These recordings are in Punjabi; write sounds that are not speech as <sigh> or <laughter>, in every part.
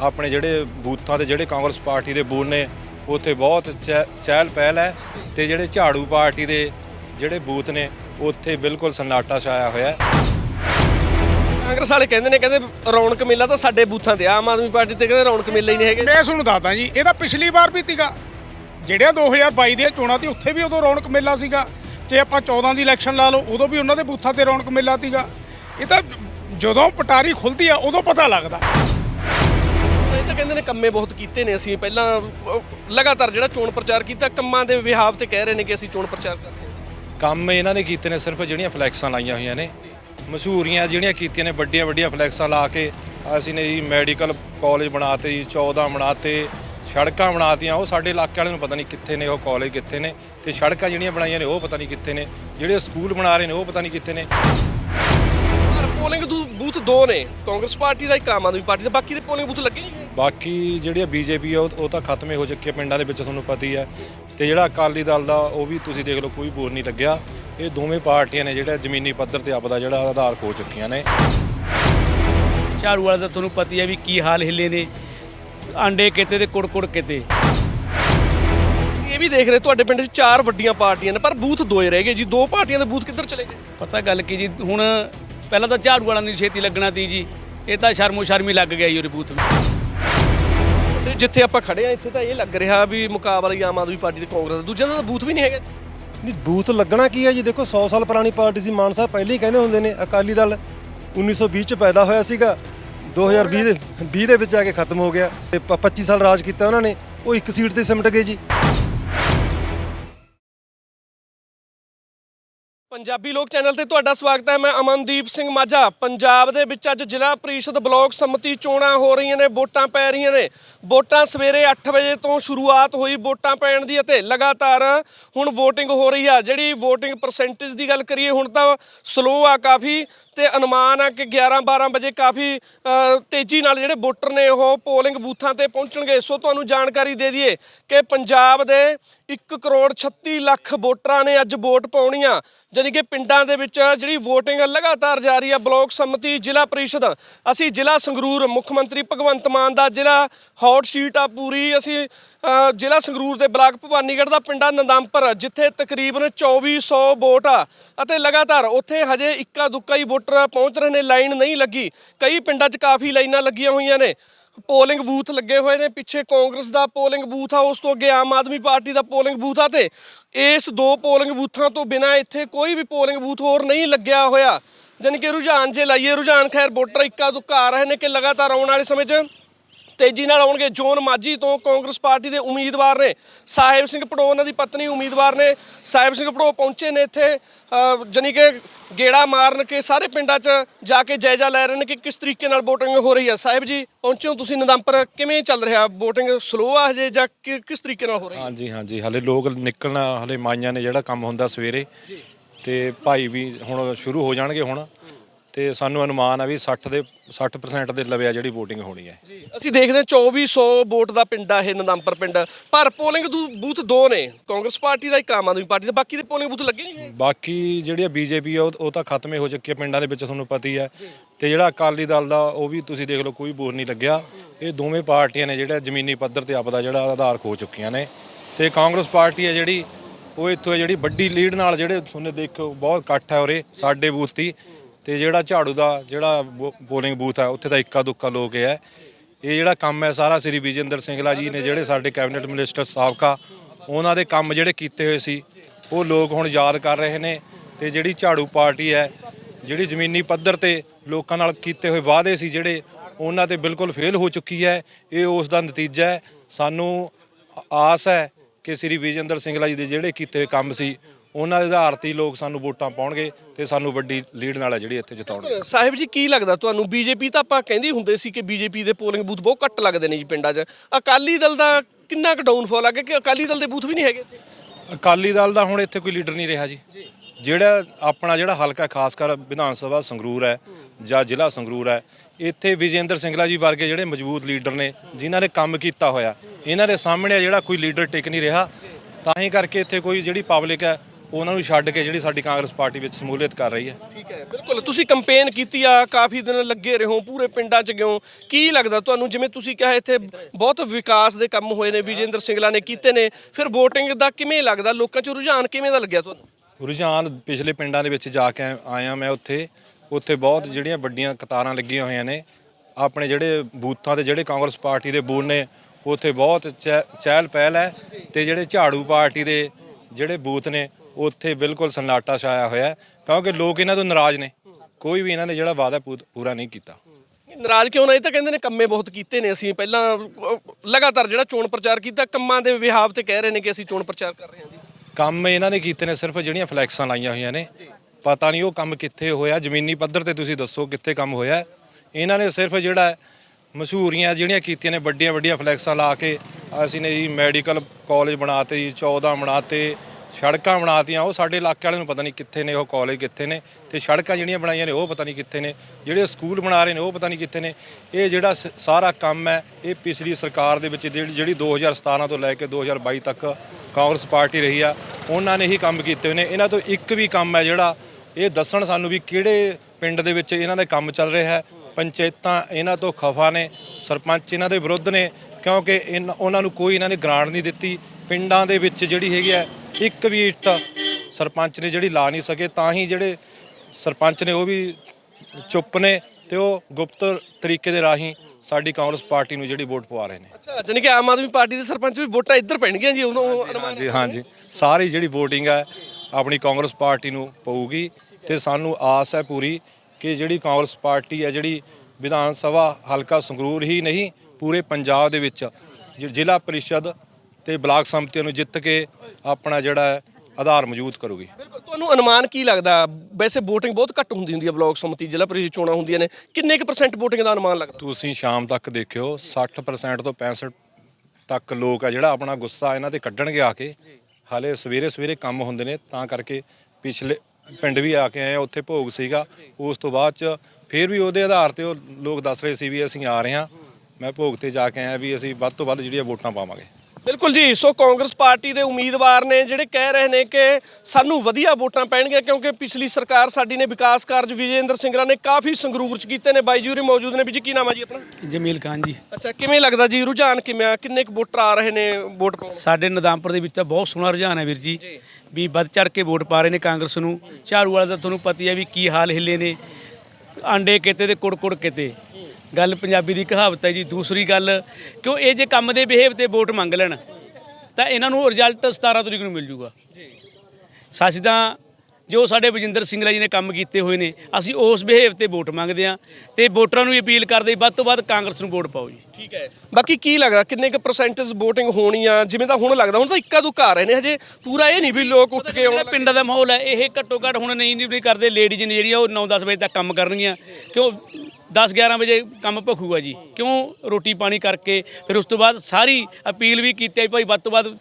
ਆਪਣੇ ਜਿਹੜੇ ਬੂਥਾਂ ਤੇ ਜਿਹੜੇ ਕਾਂਗਰਸ ਪਾਰਟੀ ਦੇ ਬੂਥ ਨੇ ਉੱਥੇ ਬਹੁਤ ਚਹਿ- ਚਹਿਲ ਪਹਿਲ ਹੈ ਤੇ ਜਿਹੜੇ ਝਾੜੂ ਪਾਰਟੀ ਦੇ ਜਿਹੜੇ ਬੂਥ ਨੇ ਉੱਥੇ ਬਿਲਕੁਲ ਸન્ਨਾਟਾ ਛਾਇਆ ਹੋਇਆ ਹੈ। ਕਾਂਗਰਸ ਵਾਲੇ ਕਹਿੰਦੇ ਨੇ ਕਹਿੰਦੇ ਰੌਣਕ ਮੇਲਾ ਤਾਂ ਸਾਡੇ ਬੂਥਾਂ ਤੇ। ਆਮ ਆਦਮੀ ਪਾਰਟੀ ਤੇ ਕਹਿੰਦੇ ਰੌਣਕ ਮੇਲਾ ਹੀ ਨਹੀਂ ਹੈਗੇ। ਮੈਂ ਤੁਹਾਨੂੰ ਦੱਸਦਾ ਜੀ ਇਹਦਾ ਪਿਛਲੀ ਵਾਰ ਵੀ ਤੀਗਾ ਜਿਹੜਿਆ 2022 ਦੀਆਂ ਚੋਣਾਂ ਤੇ ਉੱਥੇ ਵੀ ਉਦੋਂ ਰੌਣਕ ਮੇਲਾ ਸੀਗਾ। ਤੇ ਆਪਾਂ 14 ਦੀ ਇਲੈਕਸ਼ਨ ਲਾ ਲਓ ਉਦੋਂ ਵੀ ਉਹਨਾਂ ਦੇ ਬੂਥਾਂ ਤੇ ਰੌਣਕ ਮੇਲਾ ਸੀਗਾ। ਇਹ ਤਾਂ ਜਦੋਂ ਪਟਾਰੀ ਖੁੱਲਦੀ ਆ ਉਦੋਂ ਪਤਾ ਲੱਗਦਾ। ਇਹ ਤਾਂ ਕਹਿੰਦੇ ਨੇ ਕੰਮੇ ਬਹੁਤ ਕੀਤੇ ਨੇ ਅਸੀਂ। ਪਹਿਲਾਂ ਅਹ, ਲਗਾਤਾਰ ਜਿਹੜਾ ਚੋਣ ਪ੍ਰਚਾਰ ਕੀਤਾ ਕੰਮਾਂ ਦੇ ਵਿਹਾਵ ਤੇ ਕਹਿ ਰਹੇ ਨੇ ਕਿ ਅਸੀਂ ਚੋਣ ਪ੍ਰਚਾਰ ਕਰਦੇ ਹਾਂ। ਕੰਮ ਇਹਨਾਂ ਨੇ ਕੀਤੇ ਨੇ ਸਿਰਫ ਜਿਹੜੀਆਂ ਫਲੈਕਸਾਂ ਲਾਈਆਂ ਹੋਈਆਂ ਨੇ। ਮਸ਼ਹੂਰੀਆਂ ਜਿਹੜੀਆਂ ਕੀਤੀਆਂ ਨੇ ਵੱਡੀਆਂ ਵੱਡੀਆਂ ਫਲੈਕਸਾਂ ਲਾ ਕੇ ਅਸੀਂ ਨੇ ਜੀ ਮੈਡੀਕਲ ਕਾਲਜ ਬਣਾਤੇ ਜੀ 14 ਬਣਾਤੇ ਸੜਕਾਂ ਬਣਾਤੀਆਂ। ਉਹ ਸਾਡੇ ਇਲਾਕੇ ਵਾਲਿਆਂ ਨੂੰ ਪਤਾ ਨਹੀਂ ਕਿੱਥੇ ਨੇ ਉਹ ਕਾਲਜ ਕਿੱਥੇ ਨੇ ਤੇ ਸੜਕਾਂ ਜਿਹੜੀਆਂ ਬਣਾਈਆਂ ਨੇ ਉਹ ਪਤਾ ਨਹੀਂ ਕਿੱਥੇ ਨੇ। ਜਿਹੜੇ ਸਕੂਲ ਬਣਾ ਰਹੇ ਨੇ ਉਹ ਪਤਾ ਨਹੀਂ ਕਿੱਥੇ ਨੇ। ਪੋਲਿੰਗ ਦੂ- ਬੂਥ ਦੋ ਨੇ। ਕਾਂਗਰਸ ਪਾਰਟੀ ਦਾ ਇੱਕ ਆਮ ਆਦਮੀ ਪਾਰਟੀ ਦਾ। ਬਾਕੀ ਦੇ ਪੋਲਿੰਗ ਬੂਥ ਲੱਗੇ ਨਹੀਂ। ਬਾਕੀ ਜਿਹੜੀ ਬੀਜੇਪੀ ਆ ਉਹ ਤਾਂ ਖਤਮ ਹੀ ਹੋ ਚੁੱਕੀ ਹੈ ਪਿੰਡਾਂ ਦੇ ਵਿੱਚ ਤੁਹਾਨੂੰ ਪਤਾ ਹੀ ਹੈ ਤੇ ਜਿਹੜਾ ਅਕਾਲੀ ਦਲ ਦਾ ਉਹ ਵੀ ਤੁਸੀਂ ਦੇਖ ਲਓ ਕੋਈ ਬੋਰ ਨਹੀਂ ਲੱਗਿਆ। ਇਹ ਦੋਵੇਂ ਪਾਰਟੀਆਂ ਨੇ ਜਿਹੜਾ ਜ਼ਮੀਨੀ ਪੱਧਰ ਤੇ ਆਪਦਾ ਜਿਹੜਾ ਆਧਾਰ ਖੋ ਚੁੱਕੀਆਂ ਨੇ। ਝਾੜੂ ਵਾਲਾ ਤਾਂ ਤੁਹਾਨੂੰ ਪਤਾ ਹੀ ਹੈ ਵੀ ਕੀ ਹਾਲ ਹਿੱਲੇ ਨੇ। ਆਂਡੇ ਕਿਤੇ ਤੇ ਕੁੜ-ਕੁੜ ਕਿਤੇ ਅਸੀਂ ਇਹ ਵੀ ਦੇਖ ਰਹੇ ਤੁਹਾਡੇ ਪਿੰਡ 'ਚ ਚਾਰ ਵੱਡੀਆਂ ਪਾਰਟੀਆਂ ਨੇ ਪਰ ਬੂਥ ਦੋਏ ਰਹਿ ਗਏ ਜੀ। ਦੋ ਪਾਰਟੀਆਂ ਦੇ ਬੂਥ ਕਿੱਧਰ ਚਲੇ ਗਏ? ਪਤਾ ਗੱਲ ਕੀ ਜੀ ਹੁਣ ਪਹਿਲਾਂ ਤਾਂ ਝਾੜੂ ਵਾਲਾ ਨਹੀਂ ਛੇਤੀ ਲੱਗਣਾ ਤੀ ਜੀ। ਇਹ ਤਾਂ ਸ਼ਰਮੋ ਸ਼ਰਮੀ ਲੱਗ ਗਿਆ ਜੀ ਉਹਦੇ ਬੂਥ ਵਿੱਚ। ਤੇ ਜਿੱਥੇ ਆਪਾਂ ਖੜੇ ਆ ਇੱਥੇ ਤਾਂ ਇਹ ਲੱਗ ਰਿਹਾ ਵੀ ਮੁਕਾਬਲਾ ਹੀ ਆਮ ਆਦਮੀ ਪਾਰਟੀ ਤੇ ਕਾਂਗਰਸ। ਦਾ ਦੂਜਿਆਂ ਦਾ ਤਾਂ ਬੂਥ ਵੀ ਨਹੀਂ ਹੈਗਾ ਨਹੀਂ ਬੂਥ ਲੱਗਣਾ ਕੀ ਹੈ ਜੀ? ਦੇਖੋ 100 ਸਾਲ ਪੁਰਾਣੀ ਪਾਰਟੀ ਸੀ ਮਾਨ ਸਾਹਿਬ ਪਹਿਲੇ ਹੀ ਕਹਿੰਦੇ ਹੁੰਦੇ ਨੇ ਅਕਾਲੀ ਦਲ 1920 ਚ ਪੈਦਾ ਹੋਇਆ ਸੀਗਾ। 2020 ਦੇ 20 ਦੇ ਵਿੱਚ ਆ ਕੇ ਖਤਮ ਹੋ ਗਿਆ। ਤੇ ਪ- 25 ਸਾਲ ਰਾਜ ਕੀਤਾ ਉਹਨਾਂ ਨੇ ਉਹ ਇੱਕ ਸੀਟ ਤੇ ਸਿਮਟ ਗਏ ਜੀ। ਪੰਜਾਬੀ ਲੋਕ ਚੈਨਲ ਤੇ ਤੁਹਾਡਾ ਸਵਾਗਤ ਹੈ। ਮੈਂ ਅਮਨਦੀਪ ਸਿੰਘ ਮਾਝਾ। ਪੰਜਾਬ ਦੇ ਵਿੱਚ ਅੱਜ ਜ਼ਿਲ੍ਹਾ ਪ੍ਰੀਸ਼ਦ ਬਲਾਕ ਸੰਮਤੀ ਚੋਣਾਂ ਹੋ ਰਹੀਆਂ ਨੇ। ਵੋਟਾਂ ਪੈ ਰਹੀਆਂ ਨੇ। ਵੋਟਾਂ ਸਵੇਰੇ 8 ਵਜੇ ਤੋਂ ਸ਼ੁਰੂਆਤ ਹੋਈ ਵੋਟਾਂ ਪੈਣ ਦੀ ਅਤੇ ਲਗਾਤਾਰ ਹੁਣ VOTING ਹੋ ਰਹੀ ਆ। ਜਿਹੜੀ VOTING ਪਰਸੈਂਟੇਜ ਦੀ ਗੱਲ ਕਰੀਏ, ਹੁਣ ਤਾਂ ਸਲੋ ਆ ਕਾਫੀ। ਤੇ ਅਨੁਮਾਨ ਆ ਕਿ 11 12 ਵਜੇ ਕਾਫੀ ਤੇਜ਼ੀ ਨਾਲ ਜਿਹੜੇ ਵੋਟਰ ਨੇ ਉਹ ਪੋਲਿੰਗ ਬੂਥਾਂ ਤੇ ਪਹੁੰਚਣਗੇ। ਸੋ ਤੁਹਾਨੂੰ ਜਾਣਕਾਰੀ ਦੇ ਦਈਏ ਕਿ ਪੰਜਾਬ ਦੇ 1 ਕਰੋੜ 36 ਲੱਖ ਵੋਟਰਾਂ ਨੇ ਅੱਜ ਵੋਟ ਪਾਉਣੀ ਆ ਜਾਣੀ ਕਿ ਪਿੰਡਾਂ ਦੇ ਵਿੱਚ ਜਿਹੜੀ VOTING ਲਗਾਤਾਰ ਜਾਰੀ ਆ, ਬਲਾਕ ਸੰਮਤੀ ਜ਼ਿਲ੍ਹਾ ਪਰਿਸ਼ਦ। ਅਸੀਂ ਜ਼ਿਲ੍ਹਾ ਸੰਗਰੂਰ ਮੁੱਖ ਮੰਤਰੀ ਭਗਵੰਤ ਮਾਨ ਦਾ ਜ਼ਿਲ੍ਹਾ ਹੌਟ ਸ਼ੀਟ ਆ, ਪੂਰੀ ਅਸੀਂ ਜ਼ਿਲ੍ਹਾ ਸੰਗਰੂਰ ਦੇ ਬਲਾਕ ਭਵਾਨੀਗੜ੍ਹ ਦਾ ਪਿੰਡਾ ਨੰਦਮਪੁਰ ਜਿੱਥੇ ਤਕਰੀਬਨ 2400 ਵੋਟ ਆ ਅਤੇ ਲਗਾਤਾਰ ਉੱਥੇ ਹਜੇ ਇੱਕਾ ਦੁੱਕਾ ਹੀ ਵੋਟਰ ਪਹੁੰਚ ਰਹੇ ਨੇ, ਲਾਈਨ ਨਹੀਂ ਲੱਗੀ। ਕਈ ਪਿੰਡਾਂ 'ਚ ਕਾਫੀ ਲਾਈਨਾਂ ਲੱਗੀਆਂ ਹੋਈਆਂ ਨੇ। ਪੋਲਿੰਗ ਬੂਥ ਲੱਗੇ ਹੋਏ ਨੇ, ਪਿੱਛੇ ਕਾਂਗਰਸ ਦਾ ਪੋਲਿੰਗ ਬੂਥ ਆ, ਉਸ ਤੋਂ ਅੱਗੇ ਆਮ ਆਦਮੀ ਪਾਰਟੀ ਦਾ ਪੋਲਿੰਗ ਬੂਥ ਆ ਤੇ ਇਸ ਦੋ ਪੋਲਿੰਗ ਬੂਥਾਂ ਤੋਂ ਬਿਨਾ ਇੱਥੇ ਕੋਈ ਵੀ ਪੋਲਿੰਗ ਬੂਥ ਹੋਰ ਨਹੀਂ ਲੱਗਿਆ ਹੋਇਆ। ਜਾਣੀ ਕਿ ਰੁਝਾਨ ਜੇ ਲਾਈਏ, ਰੁਝਾਨ ਖੈਰ ਵੋਟਰ ਇੱਕਾ ਦੁੱਕਾ ਆ ਰਹੇ ਨੇ ਕਿ ਲਗਾਤਾਰ ਆਉਣ ਵਾਲੇ ਸਮੇਂ 'ਚ? ਤੇਜ਼ੀ ਨਾਲ ਆਉਣਗੇ। ਜੋਨ ਮਾਝੀ ਤੋਂ ਕਾਂਗਰਸ ਪਾਰਟੀ ਦੇ ਉਮੀਦਵਾਰ ਨੇ। ਸਾਹਿਬ ਸਿੰਘ ਪੜੋ ਉਹਨਾਂ ਦੀ ਪਤਨੀ ਉਮੀਦਵਾਰ ਨੇ। ਸਾਹਿਬ ਸਿੰਘ ਪੜੋ ਪਹੁੰਚੇ ਨੇ ਇੱਥੇ। ਜਾਣੀ ਕਿ ਗੇੜਾ ਮਾਰਨ ਕੇ ਸਾਰੇ ਪਿੰਡਾਂ 'ਚ ਜਾ ਕੇ ਜਾਇਜ਼ਾ ਲੈ ਰਹੇ ਨੇ ਕਿ ਕਿਸ ਤਰੀਕੇ ਨਾਲ VOTING ਹੋ ਰਹੀ ਹੈ। ਸਾਹਿਬ ਜੀ ਪਹੁੰਚੇ ਹੋ ਤੁਸੀਂ ਨਦੰਪਰ ਕਿਵੇਂ ਚੱਲ ਰਿਹਾ? VOTING ਸਲੋ ਆ ਹਜੇ ਜਾਂ ਕਿ- ਕਿਸ ਤਰੀਕੇ ਨਾਲ ਹੋ ਰਹੀ ਹੈ? ਹਾਂਜੀ ਹਾਂਜੀ। ਹਲੇ ਲੋਕ ਨਿਕਲਣਾ ਹਲੇ ਮਾਈਆਂ ਨੇ ਜਿਹੜਾ ਕੰਮ ਹੁੰਦਾ ਸਵੇਰੇ ਤੇ ਭਾਈ ਵੀ ਹੁਣ ਸ਼ੁਰੂ ਹੋ ਜਾਣਗੇ ਹੁਣ। ਤੇ ਸਾਨੂੰ ਅਨੁਮਾਨ ਆ ਵੀ 60 ਦੇ 60% ਦੇ ਲਵੇ ਆ ਜਿਹੜੀ VOTING ਹੋਣੀ ਹੈ। ਜੀ ਅਸੀਂ ਦੇਖਦੇ ਹਾਂ 2400 ਵੋਟ ਦਾ ਪਿੰਡ ਆ ਇਹ ਨਦੰਪਰ ਪਿੰਡ। ਪਰ ਪੋਲਿੰਗ ਬੂਥ ਦੋ ਨੇ ਕਾਂਗਰਸ ਪਾਰਟੀ ਦਾ ਇੱਕ ਆਮ ਆਦਮੀ ਪਾਰਟੀ ਦਾ। ਬਾਕੀ ਦੇ ਪੋਲਿੰਗ ਬੂਥ ਲੱਗੇ ਨਹੀਂ ਬਾਕੀ ਜਿਹੜੀ ਬੀਜੇਪੀ ਆ ਉਹ ਤਾਂ ਖਤਮ ਹੀ ਚੁੱਕੀ ਹੈ ਪਿੰਡਾਂ ਦੇ ਵਿੱਚ ਤੁਹਾਨੂੰ ਪਤਾ ਹੀ ਹੈ ਤੇ ਜਿਹੜਾ ਅਕਾਲੀ ਦਲ ਦਾ ਉਹ ਵੀ ਤੁਸੀਂ ਦੇਖ ਲਓ ਕੋਈ ਬੋਰ ਨਹੀਂ ਲੱਗਿਆ। ਇਹ ਦੋਵੇਂ ਪਾਰਟੀਆਂ ਨੇ ਜਿਹੜਾ ਜ਼ਮੀਨੀ ਪੱਧਰ ਤੇ ਆਪਦਾ ਜਿਹੜਾ ਆਧਾਰ ਖੋ ਚੁੱਕੀਆਂ ਨੇ। ਤੇ ਕਾਂਗਰਸ ਪਾਰਟੀ ਹੈ ਜਿਹੜੀ ਉਹ ਇੱਥੋਂ ਜਿਹੜੀ ਵੱਡੀ ਲੀਡ ਨਾਲ ਜਿਹੜੇ ਤੁਹਾਨੂੰ ਦੇਖੋ ਬਹੁਤ ਇਕੱਠ ਹੈ ਉਰੇ ਸਾਡੇ ਬੂਥ ਦੀ। ਤੇ ਜਿਹੜਾ ਝਾੜੂ ਦਾ ਜਿਹੜਾ ਪੋਲਿੰਗ ਬੂਥ ਹੈ ਉੱਥੇ ਤਾਂ ਇੱਕਾ ਦੁੱਕਾ ਲੋਕ ਹੈ ਇਹ ਜਿਹੜਾ ਕੰਮ ਹੈ ਸਾਰਾ ਸ੍ਰੀ ਵਿਜੇਂਦਰ ਸਿੰਗਲਾ ਜੀ ਨੇ ਜਿਹੜੇ ਸਾਡੇ ਕੈਬਨਿਟ ਮਿਨਿਸਟਰ ਸਾਬਕਾ, ਉਹਨਾਂ ਦੇ ਕੰਮ ਜਿਹੜੇ ਕੀਤੇ ਹੋਏ ਸੀ, ਉਹ ਲੋਕ ਹੁਣ ਯਾਦ ਕਰ ਰਹੇ ਨੇ ਤੇ ਜਿਹੜੀ ਝਾੜੂ ਪਾਰਟੀ ਹੈ ਜਿਹੜੀ ਜ਼ਮੀਨੀ ਪੱਧਰ ਤੇ ਲੋਕਾਂ ਨਾਲ ਕੀਤੇ ਹੋਏ ਵਾਅਦੇ ਸੀ ਜਿਹੜੇ, ਉਹਨਾਂ ਤੇ ਬਿਲਕੁਲ ਫੇਲ ਹੋ ਚੁੱਕੀ ਹੈ। ਇਹ ਉਸ ਦਾ ਨਤੀਜਾ ਹੈ। ਸਾਨੂੰ ਆਸ ਹੈ ਕਿ ਸ੍ਰੀ ਵਿਜੇਂਦਰ ਸਿੰਗਲਾ ਜੀ ਦੇ ਜਿਹੜੇ ਕੀਤੇ ਹੋਏ ਕੰਮ ਸੀ ਉਹਨਾਂ ਦੇ ਆਧਾਰ ਤੇ ਹੀ ਲੋਕ ਸਾਨੂੰ ਵੋਟਾਂ ਪਾਉਣਗੇ ਤੇ ਸਾਨੂੰ ਵੱਡੀ ਲੀਡ ਨਾਲ ਹੈ ਜਿਹੜੀ ਇੱਥੇ ਜਿਤਾਉਣਗੇ। ਸਾਹਿਬ ਜੀ ਕੀ ਲੱਗਦਾ ਤੁਹਾਨੂੰ? ਬੀਜੇਪੀ ਤਾਂ ਆਪਾਂ ਕਹਿੰਦੇ ਹੁੰਦੇ ਸੀ ਕਿ ਬੀਜੇਪੀ ਦੇ ਪੋਲਿੰਗ ਬੂਥ ਬਹੁਤ ਘੱਟ ਲੱਗਦੇ ਨੇ ਜੀ ਪਿੰਡਾਂ 'ਚ। ਅਕਾਲੀ ਦਲ ਦਾ ਕਿੰਨਾ ਕੁ ਡਾਊਨਫਾਲ ਆ? ਗਿਆ ਕਿ ਅਕਾਲੀ ਦਲ ਦੇ ਬੂਥ ਵੀ ਨਹੀਂ ਹੈਗੇ ਇੱਥੇ। ਅਕਾਲੀ ਦਲ ਦਾ ਹੁਣ ਇੱਥੇ ਕੋਈ ਲੀਡਰ ਨਹੀਂ ਰਿਹਾ ਜੀ। ਜਿਹੜਾ ਆਪਣਾ ਜਿਹੜਾ ਹਲਕਾ ਖਾਸ ਕਰ ਵਿਧਾਨ ਸਭਾ ਸੰਗਰੂਰ ਹੈ ਜਾਂ ਜ਼ਿਲ੍ਹਾ ਸੰਗਰੂਰ ਹੈ ਇੱਥੇ ਵਿਜੇਂਦਰ ਸਿੰਗਲਾ ਜੀ ਵਰਗੇ ਜਿਹੜੇ ਮਜ਼ਬੂਤ ਲੀਡਰ ਨੇ ਜਿਨ੍ਹਾਂ ਨੇ ਕੰਮ ਕੀਤਾ ਹੋਇਆ ਇਹਨਾਂ ਦੇ ਸਾਹਮਣੇ ਜਿਹੜਾ ਕੋਈ ਲੀਡਰ ਟਿਕ ਨਹੀਂ ਰਿਹਾ ਤਾਂ ਹੀ ਕਰਕੇ ਇੱਥੇ ਕੋਈ ਜਿਹੜੀ ਪਬਲਿਕ ਹੈ ਉਹਨਾਂ ਨੂੰ ਛੱਡ ਕੇ ਜਿਹੜੀ ਸਾਡੀ ਕਾਂਗਰਸ ਪਾਰਟੀ ਵਿੱਚ ਸ਼ਮੂਲੀਅਤ ਕਰ ਰਹੀ ਹੈ। ਠੀਕ ਹੈ ਬਿਲਕੁਲ। ਤੁਸੀਂ ਕੰਪੇਨ ਕੀਤੀ ਆ ਕਾਫੀ ਦਿਨ ਲੱਗੇ ਰਹੋ ਪੂਰੇ ਪਿੰਡਾਂ 'ਚ ਗਿਓ। ਕੀ ਲੱਗਦਾ ਤੁਹਾਨੂੰ ਜਿਵੇਂ ਤੁਸੀਂ ਕਿਹਾ ਇੱਥੇ ਬਹੁਤ ਵਿਕਾਸ ਦੇ ਕੰਮ ਹੋਏ ਨੇ ਵਿਜੇਂਦਰ ਸਿੰਗਲਾ ਨੇ ਕੀਤੇ ਨੇ ਫਿਰ VOTING ਦਾ ਕਿਵੇਂ ਲੱਗਦਾ? ਲੋਕਾਂ 'ਚ ਰੁਝਾਨ ਕਿਵੇਂ ਦਾ ਲੱਗਿਆ ਤੁਹਾਨੂੰ? ਰੁਝਾਨ ਪਿਛਲੇ ਪਿੰਡਾਂ ਦੇ ਵਿੱਚ ਜਾ ਕੇ ਆਇਆ ਮੈਂ ਉੱਥੇ। ਉੱਥੇ ਬਹੁਤ ਜਿਹੜੀਆਂ ਵੱਡੀਆਂ ਕਤਾਰਾਂ ਲੱਗੀਆਂ ਹੋਈਆਂ ਨੇ। ਆਪਣੇ ਜਿਹੜੇ ਬੂਥਾਂ ਤੇ ਜਿਹੜੇ ਕਾਂਗਰਸ ਪਾਰਟੀ ਦੇ ਬੂਥ ਨੇ ਉੱਥੇ ਬਹੁਤ ਚਹਿ- ਚਹਿਲ ਪਹਿਲ ਹੈ। ਤੇ ਜਿਹੜੇ ਝਾੜੂ ਪਾਰਟੀ ਦੇ ਜਿਹੜੇ ਬੂਥ ਨੇ ਉੱਥੇ ਬਿਲਕੁਲ ਸન્ਨਾਟਾ ਛਾਇਆ ਹੋਇਆ ਹੈ ਕਿਉਂਕਿ ਲੋਕ ਇਹਨਾਂ ਤੋਂ ਨਾਰਾਜ਼ ਨੇ। ਕੋਈ ਵੀ ਇਹਨਾਂ ਨੇ ਜਿਹੜਾ ਵਾਅਦਾ ਪੂ- ਪੂਰਾ ਨਹੀਂ ਕੀਤਾ। ਨਾਰਾਜ਼ ਕਿਉਂ ਨਾ? ਇਹ ਤਾਂ ਕਹਿੰਦੇ ਨੇ ਕੰਮੇ ਬਹੁਤ ਕੀਤੇ ਨੇ ਅਸੀਂ। ਪਹਿਲਾਂ ਅਹ, ਲਗਾਤਾਰ ਜਿਹੜਾ ਚੋਣ ਪ੍ਰਚਾਰ ਕੀਤਾ ਕੰਮਾਂ ਦੇ ਵਿਹਾਵ ਤੇ ਕਹਿ ਰਹੇ ਨੇ ਕਿ ਅਸੀਂ ਚੋਣ ਪ੍ਰਚਾਰ ਕਰ ਰਹੇ ਹਾਂ ਜੀ। ਕੰਮ ਇਹਨਾਂ ਨੇ ਕੀਤੇ ਨੇ ਸਿਰਫ ਜਿਹੜੀਆਂ ਫਲੈਕਸਾਂ ਲਾਈਆਂ ਹੋਈਆਂ ਨੇ। ਪਤਾ ਨਹੀਂ ਉਹ ਕੰਮ ਕਿੱਥੇ ਹੋਇਆ ਜ਼ਮੀਨੀ ਪੱਧਰ ਤੇ ਤੁਸੀਂ ਦੱਸੋ ਕਿੱਥੇ ਕੰਮ ਹੋਇਆ। ਇਹਨਾਂ ਨੇ ਸਿਰਫ ਜਿਹੜਾ ਹੈ, ਮਸ਼ਹੂਰੀਆਂ ਜਿਹੜੀਆਂ ਕੀਤੀਆਂ ਨੇ ਵੱਡੀਆਂ ਵੱਡੀਆਂ ਫਲੈਕਸਾਂ ਲਾ ਕੇ ਅਸੀਂ ਨੇ ਜੀ ਮੈਡੀਕਲ ਕਾਲਜ ਬਣਾਤੇ ਜੀ 14 ਬਣਾਤੇ। ਸੜਕਾਂ ਬਣਾਤੀਆਂ, ਉਹ ਸਾਡੇ ਇਲਾਕੇ ਵਾਲਿਆਂ ਨੂੰ ਪਤਾ ਨਹੀਂ ਕਿੱਥੇ ਨੇ, ਉਹ ਕਾਲਜ ਕਿੱਥੇ ਨੇ ਤੇ ਸੜਕਾਂ ਜਿਹੜੀਆਂ ਬਣਾਈਆਂ ਨੇ, ਉਹ ਪਤਾ ਨਹੀਂ ਕਿੱਥੇ ਨੇ, ਜਿਹੜੇ ਸਕੂਲ ਬਣਾ ਰਹੇ ਨੇ, ਉਹ ਪਤਾ ਨਹੀਂ ਕਿੱਥੇ ਨੇ। ਇਹ ਜਿਹੜਾ ਸ- ਸਾਰਾ ਕੰਮ ਹੈ, ਇਹ ਪਿਛਲੀ ਸਰਕਾਰ ਦੇ ਵਿੱਚ ਜਿਹੜੀ ਜਿਹੜੀ 2017 ਤੋਂ ਲੈ ਕੇ 2022 ਤੱਕ ਕਾਂਗਰਸ ਪਾਰਟੀ ਰਹੀ ਆ, ਉਹਨਾਂ ਨੇ ਹੀ ਕੰਮ ਕੀਤੇ ਹੋਏ ਨੇ। ਇਹਨਾਂ ਤੋਂ ਇੱਕ ਵੀ ਕੰਮ ਹੈ ਜਿਹੜਾ, ਇਹ ਦੱਸਣ ਸਾਨੂੰ ਵੀ ਕਿਹੜੇ ਪਿੰਡ ਦੇ ਵਿੱਚ ਇਹਨਾਂ ਦਾ ਕੰਮ ਚੱਲ ਰਿਹਾ ਹੈ। ਪੰਚਾਇਤਾਂ ਇਹਨਾਂ ਤੋਂ ਖਫਾ ਨੇ, ਸਰਪੰਚ ਇਹਨਾਂ ਦੇ ਵਿਰੁੱਧ ਨੇ, ਕਿਉਂਕਿ ਇਹਨਾਂ ਉਹਨਾਂ ਨੂੰ ਕੋਈ ਇਹਨਾਂ ਨੇ ਗ੍ਰਾਂਟ ਨਹੀਂ ਦਿੱਤੀ। ਪਿੰਡਾਂ ਦੇ ਵਿੱਚ ਜਿਹੜੀ ਹੈਗੀ ਹੈ ਇੱਕ ਵੀ ਇੱਟ ਸਰਪੰਚ ਨੇ ਜਿਹੜੀ ਲਾ ਨਹੀਂ ਸਕੇ ਤਾਂ ਹੀ ਜਿਹੜੇ ਸਰਪੰਚ ਨੇ ਉਹ ਵੀ ਚੁੱਪ ਨੇ ਤੇ ਉਹ ਗੁਪਤ ਤਰੀਕੇ ਦੇ ਰਾਹੀਂ ਸਾਡੀ ਕਾਂਗਰਸ ਪਾਰਟੀ ਨੂੰ ਜਿਹੜੀ ਵੋਟ ਪਵਾ ਰਹੇ ਨੇ। ਅੱਛਾ ਜਾਨੀ ਕਿ ਆਮ ਆਦਮੀ ਪਾਰਟੀ ਦੇ ਸਰਪੰਚ ਵੀ ਵੋਟਾਂ ਇੱਧਰ ਪੈਣਗੀਆਂ ਜੀ ਉਹਨੂੰ ਅਨੁਮਾਨ ਹਾਂਜੀ ਹਾਂਜੀ। ਸਾਰੀ ਜਿਹੜੀ VOTING ਹੈ ਆਪਣੀ ਕਾਂਗਰਸ ਪਾਰਟੀ ਨੂੰ ਪਊਗੀ ਤੇ ਸਾਨੂੰ ਆਸ ਹੈ ਪੂਰੀ ਕਿ ਜਿਹੜੀ ਕਾਂਗਰਸ ਪਾਰਟੀ ਹੈ ਜਿਹੜੀ ਵਿਧਾਨ ਸਭਾ ਹਲਕਾ ਸੰਗਰੂਰ ਹੀ ਨਹੀਂ ਪੂਰੇ ਪੰਜਾਬ ਦੇ ਵਿੱਚ ਜ਼ਿਲ੍ਹਾ ਪਰਿਸ਼ਦ ਤੇ ਬਲਾਕ ਸੰਮਤੀਆਂ ਨੂੰ ਜਿੱਤ ਕੇ ਆਪਣਾ ਜਿਹੜਾ ਆਧਾਰ ਮੌਜੂਦ ਕਰੂਗੀ। ਬਿਲਕੁਲ ਤੁਹਾਨੂੰ ਅਨੁਮਾਨ ਕੀ ਲੱਗਦਾ? ਵੈਸੇ VOTING ਬਹੁਤ ਘੱਟ ਹੁੰਦੀ ਹੁੰਦੀ ਹੈ ਬਲਾਕ ਸਮਿਤੀ ਜ਼ਿਲ੍ਹਾ ਪਰਿਸ਼ਦ ਚੋਣਾਂ ਹੁੰਦੀਆਂ ਨੇ। ਕਿੰਨੇ ਕੁ ਪਰਸੈਂਟ VOTING ਦਾ ਅਨੁਮਾਨ ਲੱਗਦਾ? ਤੁਸੀਂ ਸ਼ਾਮ ਤੱਕ ਦੇਖਿਓ 60% ਤੋਂ 65 ਤੱਕ ਲੋਕ ਆ ਜਿਹੜਾ ਆਪਣਾ ਗੁੱਸਾ ਇਹਨਾਂ ਤੇ ਕੱਢਣਗੇ ਆ ਕੇ। ਹਾਲੇ ਸਵੇਰੇ ਸਵੇਰੇ ਕੰਮ ਹੁੰਦੇ ਨੇ ਤਾਂ ਕਰਕੇ ਪਿਛਲੇ ਪਿੰਡ ਵੀ ਆ ਕੇ ਆਏ ਉੱਥੇ ਭੋਗ ਸੀਗਾ। ਉਸ ਤੋਂ ਬਾਅਦ ਚ ਫਿਰ ਵੀ ਉਹਦੇ ਆਧਾਰ ਤੇ ਉਹ ਲੋਕ ਦੱਸ ਰਹੇ ਸੀ ਵੀ ਅਸੀਂ ਆ ਰਹੇ ਹਾਂ। ਮੈਂ ਭੋਗ ਤੇ ਜਾ ਕੇ ਆਇਆ ਵੀ ਅਸੀਂ ਵੱਧ ਤੋਂ ਵੱਧ ਜਿਹੜੀਆਂ ਵੋਟਾਂ ਪਾਵਾਂਗੇ। ਬਿਲਕੁਲ ਜੀ ਸੋ ਕਾਂਗਰਸ ਪਾਰਟੀ ਦੇ ਉਮੀਦਵਾਰ ਨੇ ਜਿਹੜੇ ਕਹਿ ਰਹੇ ਨੇ ਕਿ ਸਾਨੂੰ ਵਧੀਆ ਵੋਟਾਂ ਪੈਣਗੀਆਂ ਕਿਉਂਕਿ ਪਿਛਲੀ ਸਰਕਾਰ ਸਾਡੀ ਨੇ ਵਿਕਾਸ ਕਾਰਜ ਵਿਜੇਂਦਰ ਸਿੰਘਲਾ ਨੇ ਕਾਫੀ ਸੰਗਰੂਰ ਚ ਕੀਤੇ ਨੇ। ਬਾਈ ਜੂਰੀ ਮੌਜੂਦ ਨੇ। ਵੀ ਜੀ ਕੀ ਨਾਮ ਆ ਜੀ ਆਪਣਾ? ਜਮੀਲ ਖਾਨ ਜੀ। ਅੱਛਾ ਕਿਵੇਂ ਲੱਗਦਾ ਜੀ? ਰੁਝਾਨ ਕਿਵੇਂ ਆ? ਕਿੰਨੇ ਕੁ ਵੋਟਰ ਆ ਰਹੇ ਨੇ ਵੋਟ ਪਾਉਣ? ਸਾਡੇ ਨਿਜ਼ਾਮਪੁਰ ਦੇ ਵਿੱਚ ਤਾਂ ਬਹੁਤ ਸੋਹਣਾ ਰੁਝਾਨ ਹੈ ਵੀਰ ਜੀ। ਵੀ ਵੱਧ ਚੜ ਕੇ ਵੋਟ ਪਾ ਰਹੇ ਨੇ ਕਾਂਗਰਸ ਨੂੰ। ਝਾੜੂ ਵਾਲਾ ਦਾ ਤੁਹਾਨੂੰ ਪਤਾ ਹੀ ਹੈ ਵੀ ਕੀ ਹਾਲ ਹਿੱਲੇ ਨੇ। ਆਂਡੇ ਕਿਤੇ ਤੇ ਕੁੜ-ਕੁੜ ਕਿਤੇ। ਗੱਲ ਪੰਜਾਬੀ ਦੀ ਕਹਾਵਤ ਹੈ ਜੀ ਦੂਸਰੀ ਗੱਲ ਕਿਉਂ ਇਹ ਜੇ ਕੰਮ ਦੇ ਬਿਹੇਵ ਤੇ ਵੋਟ ਮੰਗ ਲੈਣ ਤਾਂ ਇਹਨਾਂ ਨੂੰ ਰਿਜ਼ਲਟ 17 ਤਰੀਕ ਨੂੰ ਮਿਲ ਜੂਗਾ। ਜੀ। ਸੱਚ ਤਾਂ ਜੋ ਸਾਡੇ ਵਜਿੰਦਰ ਸਿੰਘਲਾ ਜੀ ਨੇ ਕੰਮ ਕੀਤੇ ਹੋਏ ਨੇ ਅਸੀਂ ਉਸ ਬਿਹੇਵ ਤੇ ਵੋਟ ਮੰਗਦੇ ਆ ਤੇ ਵੋਟਰਾਂ ਨੂੰ ਵੀ ਅਪੀਲ ਕਰਦੇ ਵੱਧ ਤੋਂ ਵੱਧ ਕਾਂਗਰਸ ਨੂੰ ਵੋਟ ਪਾਓ ਜੀ। ਠੀਕ ਹੈ। ਬਾਕੀ ਕੀ ਲੱਗਦਾ ਕਿੰਨੇ ਕੁ ਪਰਸੈਂਟੇਜ VOTING ਹੋਣੀ ਆ ਜਿਵੇਂ ਤਾਂ ਹੁਣ ਲੱਗਦਾ ਹੁਣ ਤਾਂ ਇੱਕਾ ਦੁੱਕਾ ਆ ਰਹੇ ਨੇ ਹਜੇ ਪੂਰਾ ਇਹ ਨਹੀਂ ਵੀ ਲੋਕ ਉੱਠ ਕੇ ਆਉਣ। ਪਿੰਡਾਂ ਦਾ ਮਾਹੌਲ ਹੈ ਇਹ ਘੱਟੋ ਘੱਟ ਹੁਣ ਨਹੀਂ ਨਹੀਂ ਕਰਦੇ ਲੇਡੀਜ਼ ਨੇ ਜਿਹੜੀਆਂ ਉਹ 9-10 ਵਜੇ ਤੱਕ ਕੰਮ ਕਰਨਗੀਆਂ। ਕਿਉਂ 10-11 ਵਜੇ ਕੰਮ ਭਖੂਗਾ ਜੀ। ਕਿਉਂ ਰੋਟੀ ਪਾਣੀ ਕਰਕੇ ਫਿਰ ਉਸ ਤੋਂ ਬਾਅਦ ਸਾਰੀ ਅਪੀਲ ਵੀ ਕੀਤੀ ਹੈ ਭਾਈ ਵੱਧ ਤੋਂ ਵੱਧ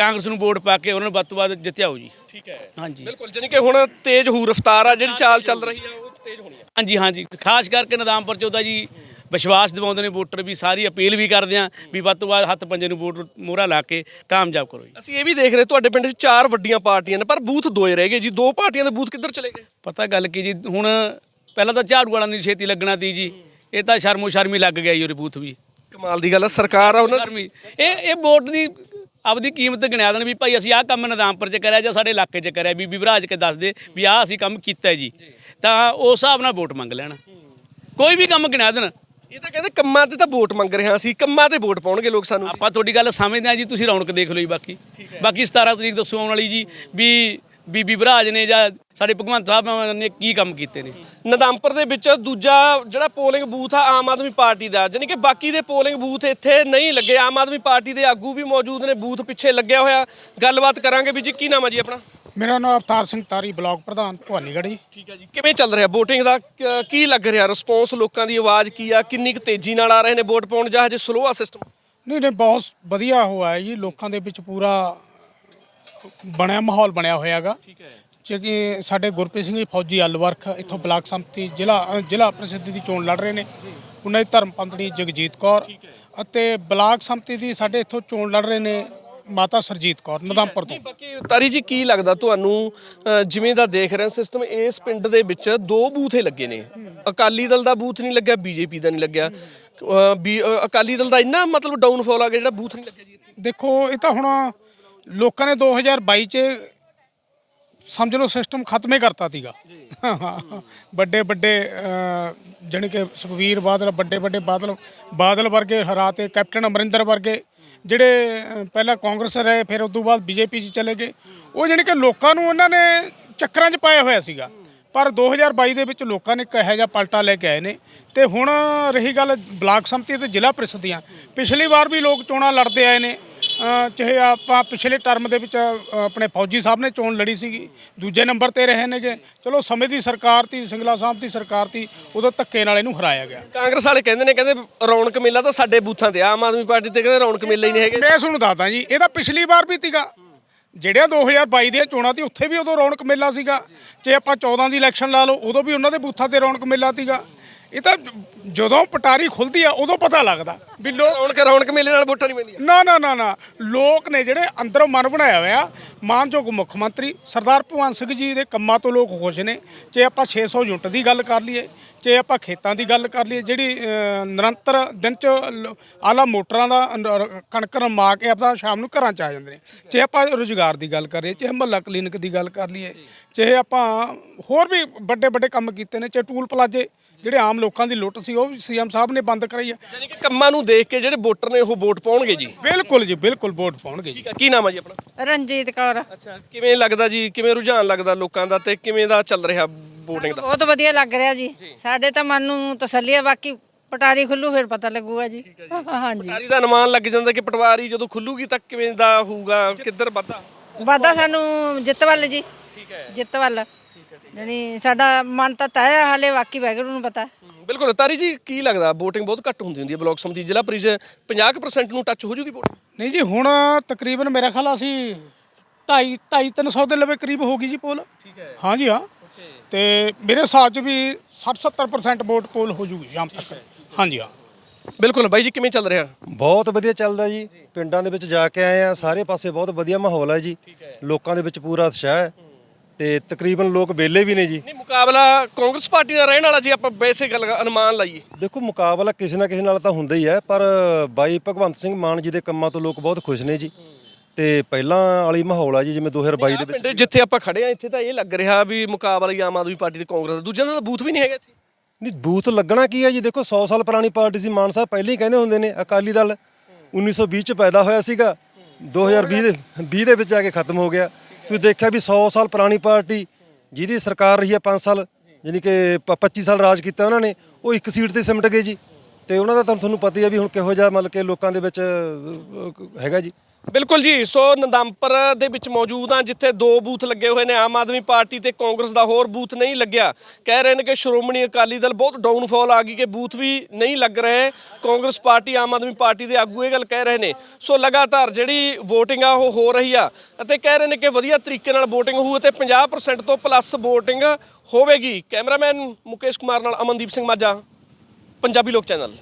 ਕਾਂਗਰਸ ਨੂੰ ਵੋਟ ਪਾ ਕੇ ਉਹਨਾਂ ਨੂੰ ਵੱਧ ਤੋਂ ਵੱਧ ਜਿੱਤਿਆਓ ਜੀ। ਠੀਕ ਹੈ। ਹਾਂਜੀ। ਬਿਲਕੁਲ ਜਾਨੀ ਕਿ ਹੁਣ ਤੇਜ਼ ਹੂ ਰਫਤਾਰ ਆ ਜਿਹੜੀ ਚਾਲ ਚੱਲ ਰਹੀ ਆ ਉਹ ਤੇਜ਼ ਹੋਣੀ ਆ। ਹਾਂਜੀ ਹਾਂਜੀ। ਖਾਸ ਕਰਕੇ ਨਿਜ਼ਾਮਪੁਰ ਚੌਧਾ ਜੀ ਵਿਸ਼ਵਾਸ ਦਿਵਾਉਂਦੇ ਨੇ ਵੋਟਰ ਵੀ ਸਾਰੀ ਅਪੀਲ ਵੀ ਕਰਦੇ ਆ ਵੀ ਵੱਧ ਤੋਂ ਵੱਧ ਹੱਥ ਪੰਜੇ ਨੂੰ ਵੋਟ ਮੋਹਰਾ ਲਾ ਕੇ ਕਾਮਯਾਬ ਕਰੋ ਜੀ। ਅਸੀਂ ਇਹ ਵੀ ਦੇਖ ਰਹੇ ਤੁਹਾਡੇ ਪਿੰਡ 'ਚ ਚਾਰ ਵੱਡੀਆਂ ਪਾਰਟੀਆਂ ਨੇ ਪਰ ਬੂਥ ਦੋਏ ਰਹਿ ਗਏ ਜੀ। ਦੋ ਪਾਰਟੀਆਂ ਦੇ ਬੂਥ ਕਿੱਧਰ ਚਲੇ ਗਏ? ਪਤਾ ਗੱਲ ਕੀ ਜੀ ਹੁਣ ਪਹਿਲਾਂ ਤਾਂ ਝਾੜੂ ਵਾਲਾ ਨਹੀਂ ਛੇਤੀ ਲੱਗਣਾ ਤੀ ਜੀ ਇਹ ਤਾਂ ਸ਼ਰਮੋ ਸ਼ਰਮੀ ਲੱਗ ਗਿਆ ਜੀ ਉਹ ਬੂਥ ਵੀ। ਕਮਾਲ ਦੀ ਗੱਲ ਆ ਸਰਕਾਰ ਆ ਉਹਨਾਂ ਸ਼ਰਮੀ। ਇਹ ਇਹ ਵੋਟ ਦੀ ਆਪਦੀ ਕੀਮਤ ਗਿਣਾ ਦੇਣ ਵੀ ਭਾਈ ਅਸੀਂ ਆਹ ਕੰਮ ਨਿਜ਼ਾਮਪੁਰ ਚ ਕਰਿਆ ਜਾਂ ਸਾਡੇ ਇਲਾਕੇ ਚ ਕਰਿਆ ਬੀਬੀ ਭਰਾਜ ਕੇ ਦੱਸ ਦੇ ਵੀ ਆਹ ਅਸੀਂ ਕੰਮ ਕੀਤਾ ਜੀ। ਤਾਂ ਉਸ ਹਿਸਾਬ ਨਾਲ ਵੋਟ ਮੰਗ ਲੈਣ। ਕੋਈ ਵੀ ਕੰਮ ਗਿਣਾ ਦੇਣ। ਇਹ ਤਾਂ ਕਹਿੰਦੇ ਕੰਮਾਂ ਤੇ ਤਾਂ ਵੋਟ ਮੰਗ ਰਹੇ ਹਾਂ ਅਸੀਂ ਕੰਮਾਂ ਤੇ ਵੋਟ ਪਾਉਣਗੇ ਲੋਕ ਸਾਨੂੰ। ਆਪਾਂ ਤੁਹਾਡੀ ਗੱਲ ਸਮਝਦੇ ਹਾਂ ਜੀ ਤੁਸੀਂ ਰੌਣਕ ਦੇਖ ਲਓ ਜੀ ਬਾਕੀ। ਬਾਕੀ 17 ਤਰੀਕ ਦੱਸੋ ਆਉਣ ਵਾਲੀ ਜੀ ਵੀ ਬੀਬੀ ਭਰਾਜ ਨੇ ਜਾਂ ਸਾਡੇ ਭਗਵੰਤ ਸਾਹਿਬ ਨੇ ਕੀ ਕੰਮ ਕੀਤੇ ਨੇ? ਨਦੰਪੁਰ ਦੇ ਵਿੱਚ ਦੂਜਾ ਜਿਹੜਾ ਪੋਲਿੰਗ ਬੂਥ ਆ ਆਮ ਆਦਮੀ ਪਾਰਟੀ ਦਾ ਜਾਨੀ ਕਿ ਬਾਕੀ ਦੇ ਪੋਲਿੰਗ ਬੂਥ ਇੱਥੇ ਨਹੀਂ ਲੱਗੇ। ਆਮ ਆਦਮੀ ਪਾਰਟੀ ਦੇ ਆਗੂ ਵੀ ਮੌਜੂਦ ਨੇ ਬੂਥ ਪਿੱਛੇ ਲੱਗਿਆ ਹੋਇਆ। ਗੱਲਬਾਤ ਕਰਾਂਗੇ ਵੀ ਜੀ ਕੀ ਨਾਮ ਆ ਜੀ ਆਪਣਾ? ਮੇਰਾ ਨਾਮ ਅਵਤਾਰ ਸਿੰਘ ਤਾਰੀ ਬਲਾਕ ਪ੍ਰਧਾਨ ਭਵਾਨੀਗੜ੍ਹ ਜੀ। ਠੀਕ ਹੈ ਜੀ ਕਿਵੇਂ ਚੱਲ ਰਿਹਾ VOTING ਦਾ? ਕ- ਲੱਗ ਰਿਹਾ? ਰਿਸਪੌਂਸ ਲੋਕਾਂ ਦੀ ਆਵਾਜ਼ ਕੀ ਆ? ਕਿੰਨੀ ਕੁ ਤੇਜ਼ੀ ਨਾਲ ਆ ਰਹੇ ਨੇ ਵੋਟ ਪਾਉਣ ਜਾਂ ਹਜੇ ਸਲੋ ਆ ਸਿਸਟਮ ਨਹੀਂ ਨਹੀਂ ਬਹੁਤ ਵਧੀਆ ਹੋਇਆ ਹੈ ਜੀ ਲੋਕਾਂ ਦੇ ਵਿੱਚ ਪੂਰਾ ਬਣਿਆ ਮਾਹੌਲ ਬਣਿਆ ਹੋਇਆਗਾ। ਠੀਕ ਹੈ। ਕਿ ਸਾਡੇ ਗੁਰਪ੍ਰੀਤ ਸਿੰਘ ਜੀ ਫੌਜੀ ਅਲਵਰਖ ਇੱਥੋਂ ਬਲਾਕ ਸੰਮਤੀ ਜ਼ਿਲ੍ਹਾ ਜ਼ਿਲ੍ਹਾ ਪ੍ਰੀਸ਼ਦ ਦੀ ਚੋਣ ਲੜ ਰਹੇ ਨੇ। ਉਹਨਾਂ ਦੀ ਧਰਮ ਪਤਨੀ ਜਗਜੀਤ ਕੌਰ ਅਤੇ ਬਲਾਕ ਸੰਮਤੀ ਦੀ ਸਾਡੇ ਇੱਥੋਂ ਚੋਣ ਲੜ ਰਹੇ ਨੇ ਮਾਤਾ ਸਰਜੀਤ ਕੌਰ ਨਦਮਪੁਰ ਤੋਂ। ਬਾਕੀ ਤਾਰੀ ਜੀ ਕੀ ਲੱਗਦਾ ਤੁਹਾਨੂੰ ਜਿਵੇਂ ਦਾ ਦੇਖ ਰਹੇ ਸਿਸਟਮ ਇਸ ਪਿੰਡ ਦੇ ਵਿੱਚ ਦੋ ਬੂਥੇ ਲੱਗੇ ਨੇ। ਅਕਾਲੀ ਦਲ ਦਾ ਬੂਥ ਨਹੀਂ ਲੱਗਿਆ ਬੀਜੇਪੀ ਦਾ ਨਹੀਂ ਲੱਗਿਆ। ਅਕਾਲੀ ਦਲ ਦਾ ਇੰਨਾ ਮਤਲਬ ਡਾਊਨਫਾਲ ਆ ਗਿਆ ਜਿਹੜਾ ਬੂਥ ਨਹੀਂ ਲੱਗਿਆ ਜੀ ਦੇਖੋ ਇਹ ਤਾਂ ਹੁਣ ਲੋਕਾਂ ਨੇ 2022 ਚ ਸਮਝ ਲਓ ਸਿਸਟਮ ਖਤਮ ਹੀ ਕਰਤਾ ਸੀਗਾ। <laughs> ਵੱਡੇ ਵੱਡੇ ਜਾਣੀ ਕਿ ਸੁਖਵੀਰ ਬਾਦਲ ਵੱਡੇ ਵੱਡੇ ਬਾਦਲ ਬਾਦਲ ਵਰਗੇ ਹਰਾਤੇ ਕੈਪਟਨ ਅਮਰਿੰਦਰ ਵਰਗੇ ਜਿਹੜੇ ਪਹਿਲਾਂ ਕਾਂਗਰਸ ਰਹੇ ਫਿਰ ਉਸ ਤੋਂ ਬਾਅਦ ਬੀਜੇਪੀ 'ਚ ਚਲੇ ਗਏ। ਉਹ ਜਾਣੀ ਕਿ ਲੋਕਾਂ ਨੂੰ ਉਹਨਾਂ ਨੇ ਚੱਕਰਾਂ 'ਚ ਪਾਇਆ ਹੋਇਆ ਸੀਗਾ। ਪਰ 2022 ਦੇ ਵਿੱਚ ਲੋਕਾਂ ਨੇ ਕਿਹੋ ਜਿਹਾ ਪਲਟਾ ਲੈ ਕੇ ਆਏ ਨੇ। ਤੇ ਹੁਣ ਰਹੀ ਗੱਲ ਬਲਾਕ ਸੰਮਤੀ ਤੇ ਜ਼ਿਲ੍ਹਾ ਪ੍ਰੀਸ਼ਦ ਦੀਆਂ। ਪਿਛਲੀ ਵਾਰ ਵੀ ਲੋਕ ਚੋਣਾਂ ਲੜਦੇ ਆਏ ਨੇ। ਚਾਹੇ ਆਪਾਂ ਪਿਛਲੇ ਟਰਮ ਦੇ ਵਿੱਚ ਆਪਣੇ ਫੌਜੀ ਸਾਹਿਬ ਨੇ ਚੋਣ ਲੜੀ ਸੀਗੀ ਦੂਜੇ ਨੰਬਰ ਤੇ ਰਹੇ ਨੇਗੇ। ਚਲੋ ਸਮੇਂ ਦੀ ਸਰਕਾਰ ਤੀ ਸਿੰਗਲਾ ਸਾਹਿਬ ਦੀ ਸਰਕਾਰ ਤੀ ਉਦੋਂ ਧੱਕੇ ਨਾਲ ਇਹਨੂੰ ਹਰਾਇਆ ਗਿਆ। ਕਾਂਗਰਸ ਵਾਲੇ ਕਹਿੰਦੇ ਨੇ ਕਹਿੰਦੇ ਰੌਣਕ ਮੇਲਾ ਤਾਂ ਸਾਡੇ ਬੂਥਾਂ ਤੇ ਆਮ ਆਦਮੀ ਪਾਰਟੀ ਤੇ ਕਹਿੰਦੇ ਰੌਣਕ ਮੇਲਾ ਹੀ ਨਹੀਂ ਹੈਗੇ। ਮੈਂ ਤੁਹਾਨੂੰ ਦੱਸਦਾ ਜੀ ਇਹ ਤਾਂ ਪਿਛਲੀ ਵਾਰ ਵੀ ਤੀਗਾ ਜਿਹੜਿਆਂ 2022 ਦੀਆਂ ਚੋਣਾਂ ਤੀ ਉੱਥੇ ਵੀ ਉਦੋਂ ਰੌਣਕ ਮੇਲਾ ਸੀਗਾ। ਜੇ ਆਪਾਂ 14 ਦੀ ਇਲੈਕਸ਼ਨ ਲਾ ਲਓ ਉਦੋਂ ਵੀ ਉਹਨਾਂ ਦੇ ਬੂਥਾਂ ਤੇ ਰੌਣਕ ਮੇਲਾ ਤੀਗਾ ਇਹ ਤਾਂ ਜਦੋਂ ਪਟਾਰੀ ਖੁੱਲਦੀ ਆ ਉਦੋਂ ਪਤਾ ਲੱਗਦਾ ਵੀ ਲੋਕ ਰੌਣਕ ਰੌਣਕ ਮੇਲੇ ਨਾਲ ਵੋਟਾਂ ਨਹੀਂ ਪੈਂਦੀਆਂ। ਨਾ ਨਾ ਨਾ ਨਾ। ਲੋਕ ਨੇ ਜਿਹੜੇ ਅੰਦਰੋਂ ਮਨ ਬਣਾਇਆ ਹੋਇਆ ਮਾਨਯੋਗ ਮੁੱਖ ਮੰਤਰੀ ਸਰਦਾਰ ਭਗਵੰਤ ਸਿੰਘ ਜੀ ਦੇ ਕੰਮਾਂ ਤੋਂ ਲੋਕ ਖੁਸ਼ ਨੇ। ਜੇ ਆਪਾਂ 600 ਯੂਨਿਟ ਦੀ ਗੱਲ ਕਰ ਲਈਏ ਜੇ ਆਪਾਂ ਖੇਤਾਂ ਦੀ ਗੱਲ ਕਰ ਲਈਏ ਜਿਹੜੀ ਨਿਰੰਤਰ ਦਿਨ ਚ ਲ- ਆਲਾ ਮੋਟਰਾਂ ਦਾ ਕਣਕ ਰਮਾ ਕੇ ਆਪਦਾ ਸ਼ਾਮ ਨੂੰ ਘਰਾਂ ਚ ਆ ਜਾਂਦੇ ਨੇ। ਜੇ ਆਪਾਂ ਰੋਜ਼ਗਾਰ ਦੀ ਗੱਲ ਕਰੀਏ ਚਾਹੇ ਮਹੱਲਾ ਕਲੀਨਿਕ ਦੀ ਗੱਲ ਕਰ ਲਈਏ ਚਾਹੇ ਆਪਾਂ ਹੋਰ ਵੀ ਵੱਡੇ ਵੱਡੇ ਕੰਮ ਕੀਤੇ ਨੇ ਚਾਹੇ ਟੂਲ ਪਲਾਜੇ ਜਿਹੜੇ ਆਮ ਲੋਕਾਂ ਦੀ ਲੁੱਟ ਸੀ ਉਹ ਵੀ ਸੀਐਮ ਸਾਹਿਬ ਨੇ ਬੰਦ ਕਰਾਈ ਹੈ। ਯਾਨੀ ਕਿ ਕੰਮਾਂ ਨੂੰ ਦੇਖ ਕੇ ਜਿਹੜੇ ਵੋਟਰ ਨੇ ਉਹ ਵੋਟ ਪਾਉਣਗੇ ਜੀ? ਬਿਲਕੁਲ ਜੀ ਬਿਲਕੁਲ ਵੋਟ ਪਾਉਣਗੇ ਜੀ। ਠੀਕ ਹੈ ਕੀ ਨਾਮ ਹੈ ਜੀ ਆਪਣਾ? ਰਣਜੀਤ ਕੌਰ। ਅੱਛਾ ਕਿਵੇਂ ਲੱਗਦਾ ਜੀ ਕਿਵੇਂ ਰੁਝਾਨ ਲੱਗਦਾ ਲੋਕਾਂ ਦਾ ਤੇ ਕਿਵੇਂ ਦਾ ਚੱਲ ਰਿਹਾ VOTING ਦਾ? ਬਹੁਤ ਵਧੀਆ ਲੱਗ ਰਿਹਾ ਜੀ। ਸਾਡੇ ਤਾਂ ਮਨ ਨੂੰ ਤਸੱਲੀ ਹੈ ਬਾਕੀ ਪਟਾਰੀ ਖੁੱਲੂ ਫਿਰ ਪਤਾ ਲੱਗੂਗਾ ਜੀ। ਹਾਂਜੀ ਸਾਰੀ ਦਾ ਅਨੁਮਾਨ ਲੱਗ ਜਾਂਦਾ ਕਿ ਪਟਵਾਰੀ ਜਦੋਂ ਖੁੱਲੂਗੀ ਤਾਂ ਕਿਵੇਂ ਦਾ ਹੋਊਗਾ ਕਿੱਧਰ ਵੱਧਾ ਵਾਦਾ ਸਾਨੂੰ ਜਿੱਤ ਵੱਲ ਜੀ। ਠੀਕ ਹੈ। ਜਿੱਤ ਵੱਲ। ਜਾਣੀ ਸਾਡਾ ਮਨ ਤਾਂ ਹੈ ਹਾਲੇ ਬਾਕੀ ਵੈਗਰੂ ਨੂੰ ਪਤਾ। ਬਿਲਕੁਲ। ਤਾਰੀ ਜੀ ਕੀ ਲੱਗਦਾ? VOTING ਬਹੁਤ ਘੱਟ ਹੁੰਦੀ ਹੁੰਦੀ ਹੈ ਬਲਾਕ ਸਮਿਤੀ ਜ਼ਿਲ੍ਹਾ ਪਰਿਸ਼ਦ 50% ਨੂੰ ਟੱਚ ਹੋ ਜੂਗੀ ਵੋਟ ਨਹੀਂ ਜੀ ਹੁਣ ਤਕਰੀਬਨ ਮੇਰਾ ਖਿਆਲ ਅਸੀਂ 2.5 2.5 300 ਦੇ ਲਵੇ ਕਰੀਬ ਹੋ ਗਈ ਜੀ ਪੋਲ ਠੀਕ ਹੈ। ਹਾਂ ਜੀ ਹਾਂ। ਤੇ ਮੇਰੇ ਹਿਸਾਬ 'ਚ ਵੀ 60 70% ਵੋਟ ਪੋਲ ਹੋ ਜੂਗੀ ਸ਼ਾਮ ਤੱਕ। ਹਾਂ। ਜੀ ਹਾਂ। ਬਿਲਕੁਲ। ਬਾਈ ਜੀ ਕਿਵੇਂ ਚੱਲ ਰਿਹਾ? ਬਹੁਤ ਵਧੀਆ ਚੱਲਦਾ ਜੀ। ਪਿੰਡਾਂ ਦੇ ਵਿੱਚ ਜਾ ਕੇ ਆਏ ਆ ਸਾਰੇ ਪਾਸੇ ਬਹੁਤ ਵਧੀਆ ਮਾਹੌਲ ਹੈ ਜੀ। ਲੋਕਾਂ ਦੇ ਵਿੱਚ ਪੂਰਾ ਉਤਸ਼ਾਹ ਹੈ। ਤੇ ਤਕਰੀਬਨ ਲੋਕ ਵਿਹਲੇ ਵੀ ਨੇ ਜੀ। ਨਹੀਂ ਮੁਕਾਬਲਾ ਕਾਂਗਰਸ ਪਾਰਟੀ ਨਾਲ ਰਹਿਣ ਵਾਲਾ ਜੀ ਆਪਾਂ ਵੈਸੇ ਗੱਲ ਅਨੁਮਾਨ ਲਾਈਏ। ਦੇਖੋ ਮੁਕਾਬਲਾ ਕਿਸੇ ਨਾ ਕਿਸੇ ਨਾਲ ਤਾਂ ਹੁੰਦਾ ਹੀ ਹੈ ਪਰ ਬਾਈ ਭਗਵੰਤ ਸਿੰਘ ਮਾਨ ਜੀ ਦੇ ਕੰਮਾਂ ਤੋਂ ਲੋਕ ਬਹੁਤ ਖੁਸ਼ ਨੇ ਜੀ। ਤੇ ਪਹਿਲਾਂ ਵਾਲੀ ਮਾਹੌਲ ਆ ਜੀ ਜਿਵੇਂ 2022 ਦੇ ਵਿੱਚ ਜਿੱਥੇ ਆਪਾਂ ਖੜੇ ਆ ਇੱਥੇ ਤਾਂ ਇਹ ਲੱਗ ਰਿਹਾ ਵੀ ਮੁਕਾਬਲਾ ਹੀ ਆਮ ਆਦਮੀ ਪਾਰਟੀ ਤੇ ਕਾਂਗਰਸ ਦਾ। ਦੂਜਿਆਂ ਦਾ ਤਾਂ ਬੂਥ ਵੀ ਨਹੀਂ ਹੈਗਾ ਇੱਥੇ। ਨਹੀਂ ਬੂਥ ਲੱਗਣਾ ਕੀ ਹੈ ਜੀ? ਦੇਖੋ 100 ਸਾਲ ਪੁਰਾਣੀ ਪਾਰਟੀ ਸੀ ਮਾਨ ਸਾਹਿਬ ਪਹਿਲਾਂ ਹੀ ਕਹਿੰਦੇ ਹੁੰਦੇ ਨੇ ਅਕਾਲੀ ਦਲ 1920 ਚ ਪੈਦਾ ਹੋਇਆ ਸੀਗਾ। 2020 ਦੇ 20 ਦੇ ਵਿੱਚ ਆ ਕੇ ਖਤਮ ਹੋ ਗਿਆ। ਤੁਸੀਂ ਦੇਖਿਆ ਵੀ 100 ਸਾਲ ਪੁਰਾਣੀ ਪਾਰਟੀ ਜਿਹਦੀ ਸਰਕਾਰ ਰਹੀ ਹੈ 5 ਸਾਲ, ਯਾਨੀ ਕਿ ਪ- 25 ਸਾਲ ਰਾਜ ਕੀਤਾ ਉਹਨਾਂ ਨੇ, ਉਹ ਇੱਕ ਸੀਟ ਤੇ ਸਿਮਟ ਗਏ ਜੀ। ਤੇ ਉਹਨਾਂ ਦਾ ਤਾਂ ਤੁਹਾਨੂੰ ਪਤਾ ਹੀ ਹੈ ਵੀ ਹੁਣ ਕਿਹੋ ਜਿਹਾ ਮਤਲਬ ਕਿ ਲੋਕਾਂ ਦੇ ਵਿੱਚ ਹੈਗਾ ਜੀ। ਬਿਲਕੁਲ ਜੀ, ਸੋ ਨਦੰਪਰ ਦੇ ਵਿੱਚ ਮੌਜੂਦ ਆ ਜਿੱਥੇ ਦੋ ਬੂਥ ਲੱਗੇ ਹੋਏ ਨੇ, ਆਮ ਆਦਮੀ ਪਾਰਟੀ ਤੇ ਕਾਂਗਰਸ ਦਾ ਹੋਰ ਬੂਥ ਨਹੀਂ ਲੱਗਿਆ। ਕਹਿ ਰਹੇ ਨੇ ਕਿ ਸ਼੍ਰੋਮਣੀ ਅਕਾਲੀ ਦਲ ਬਹੁਤ ਡਾਊਨਫਾਲ ਆ ਗਈ ਕਿ ਬੂਥ ਵੀ ਨਹੀਂ ਲੱਗ ਰਹੇ। ਕਾਂਗਰਸ ਪਾਰਟੀ, ਆਮ ਆਦਮੀ ਪਾਰਟੀ ਦੇ ਆਗੂ ਇਹ ਗੱਲ ਕਹਿ ਰਹੇ ਨੇ। ਸੋ ਲਗਾਤਾਰ ਜਿਹੜੀ VOTING ਆ, ਉਹ ਹੋ ਰਹੀ ਆ ਅਤੇ ਕਹਿ ਰਹੇ ਨੇ ਕਿ ਵਧੀਆ ਤਰੀਕੇ ਨਾਲ VOTING ਹੋਊ ਤੇ 50% ਤੋਂ ਪਲੱਸ VOTING ਹੋਵੇਗੀ। ਕੈਮਰਾਮੈਨ ਮੁਕੇਸ਼ ਕੁਮਾਰ ਨਾਲ ਅਮਨਦੀਪ ਸਿੰਘ ਮਾਝਾ, ਪੰਜਾਬੀ ਲੋਕ ਚੈਨਲ।